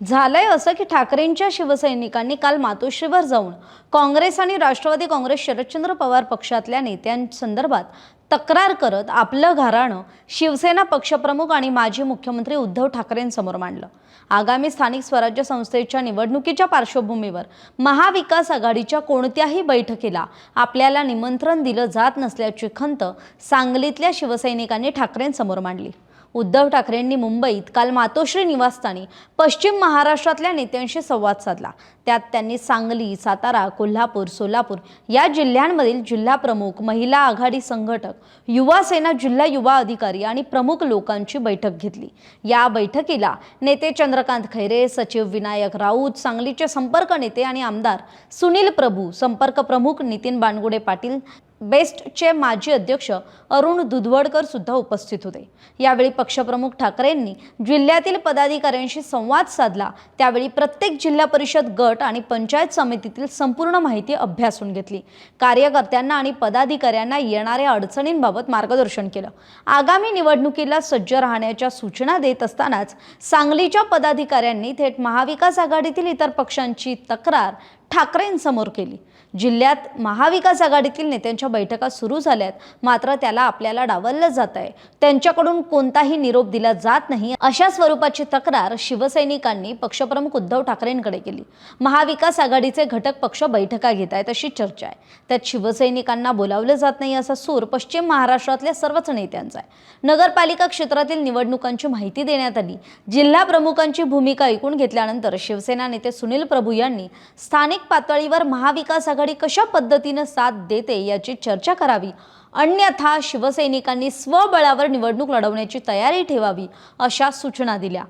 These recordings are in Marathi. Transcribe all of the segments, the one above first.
झालंय असं की ठाकरेंच्या शिवसैनिकांनी काल मातोश्रीवर जाऊन काँग्रेस आणि राष्ट्रवादी काँग्रेस शरदचंद्र पवार पक्षातल्या नेत्यांसंदर्भात तक्रार करत आपलं घराणं शिवसेना पक्षप्रमुख आणि माजी मुख्यमंत्री उद्धव ठाकरेंसमोर मांडलं. आगामी स्थानिक स्वराज्य संस्थेच्या निवडणुकीच्या पार्श्वभूमीवर महाविकास आघाडीच्या कोणत्याही बैठकीला आपल्याला निमंत्रण दिलं जात नसल्याची खंत सांगलीतल्या शिवसैनिकांनी ठाकरेंसमोर मांडली. उद्धव ठाकरेंनी मुंबईत काल मातोश्री निवासस्थानी पश्चिम महाराष्ट्रातल्या नेत्यांशी संवाद साधला. त्यात त्यांनी सांगली सातारा कोल्हापूर सोलापूर या जिल्ह्यांमधील जिल्हा प्रमुख महिला आघाडी संघटक युवा सेना जिल्हा युवा अधिकारी आणि प्रमुख लोकांची बैठक घेतली. या बैठकीला नेते चंद्रकांत खैरे सचिव विनायक राऊत सांगलीचे संपर्क नेते आणि आमदार सुनील प्रभू संपर्क प्रमुख नितीन बानगुडे पाटील बेस्टचे माजी अध्यक्ष अरुण दुधवडकर सुद्धा उपस्थित होते. यावेळी पक्षप्रमुख ठाकरेंनी जिल्ह्यातील पदाधिकाऱ्यांशी संवाद साधला. त्यावेळी प्रत्येक जिल्हा परिषद गट आणि पंचायत समितीतील संपूर्ण माहिती अभ्यासून घेतली. कार्यकर्त्यांना आणि पदाधिकाऱ्यांना येणाऱ्या अडचणींबाबत मार्गदर्शन केलं. आगामी निवडणुकीला सज्ज राहण्याच्या सूचना देत असतानाच सांगलीच्या पदाधिकाऱ्यांनी थेट महाविकास आघाडीतील इतर पक्षांची तक्रार ठाकरेंसमोर केली. जिल्ह्यात महाविकास आघाडीतील नेत्यांच्या बैठका सुरू झाल्यात. मात्र त्याला आपल्याला डावललं जात आहे त्यांच्याकडून कोणताही निरोप दिला जात नाही. अशा स्वरूपाची तक्रार शिवसैनिकांनी पक्षप्रमुख उद्धव ठाकरेंकडे केली. महाविकास आघाडीचे घटक पक्ष बैठका घेत आहेत अशी चर्चा आहे. त्यात शिवसैनिकांना बोलावलं जात नाही असा सूर पश्चिम महाराष्ट्रातल्या सर्वच नेत्यांचा आहे. नगरपालिका क्षेत्रातील निवडणुकांची माहिती देण्यात आली. जिल्हा प्रमुखांची भूमिका ऐकून घेतल्यानंतर शिवसेना नेते सुनील प्रभू यांनी स्थानिक पातळीवर महाविकास आघाडी कशा पद्धतीनं साथ देते याची चर्चा करावी? अन्यथा शिवसैनिकांनी स्वबळावर निवडणूक लढवण्याची तयारी ठेवावी अशा सूचना दिल्या.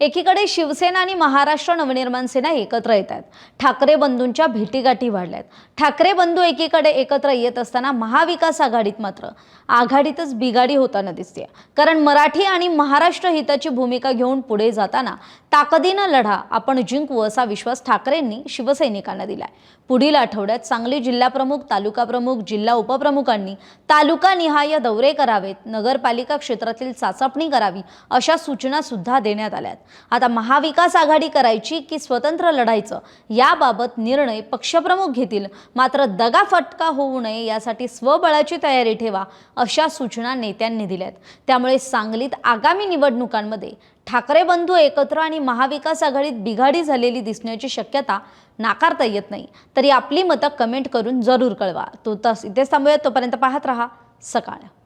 एकीकडे शिवसेना आणि महाराष्ट्र नवनिर्माण सेना एकत्र येत आहेत. ठाकरे बंधूंच्या भेटीगाठी वाढल्यात. ठाकरे बंधू एकीकडे एकत्र येत असताना महाविकास आघाडीत मात्र आघाडीतच बिघाडी होताना दिसते कारण मराठी आणि महाराष्ट्र हिताची भूमिका घेऊन पुढे जाताना ताकदीनं लढा आपण जिंकू असा विश्वास ठाकरेंनी शिवसैनिकांना दिलाय. पुढील आठवड्यात सांगली जिल्हाप्रमुख तालुका प्रमुख जिल्हा उपप्रमुखांनी तालुका निहाय दौरे करावेत नगरपालिका क्षेत्रातील चाचपणी करावी अशा सूचना सुद्धा देण्यात आल्यात. आता महाविकास आघाडी करायची की स्वतंत्र लढायचं याबाबत निर्णय पक्षप्रमुख घेतील. मात्र दगाफटका होऊ नये यासाठी स्वबळाची तयारी ठेवा अशा सूचना नेत्यांनी दिल्यात. त्यामुळे सांगलीत आगामी निवडणुकांमध्ये ठाकरे बंधू एकत्र आणि महाविकास आघाडीत बिघाडी झालेली दिसण्याची शक्यता नाकारता येत नाही. तरी आपली मतं कमेंट करून जरूर कळवा. तो तस इथेच थांबूया. तोपर्यंत पाहत राहा सकाळ.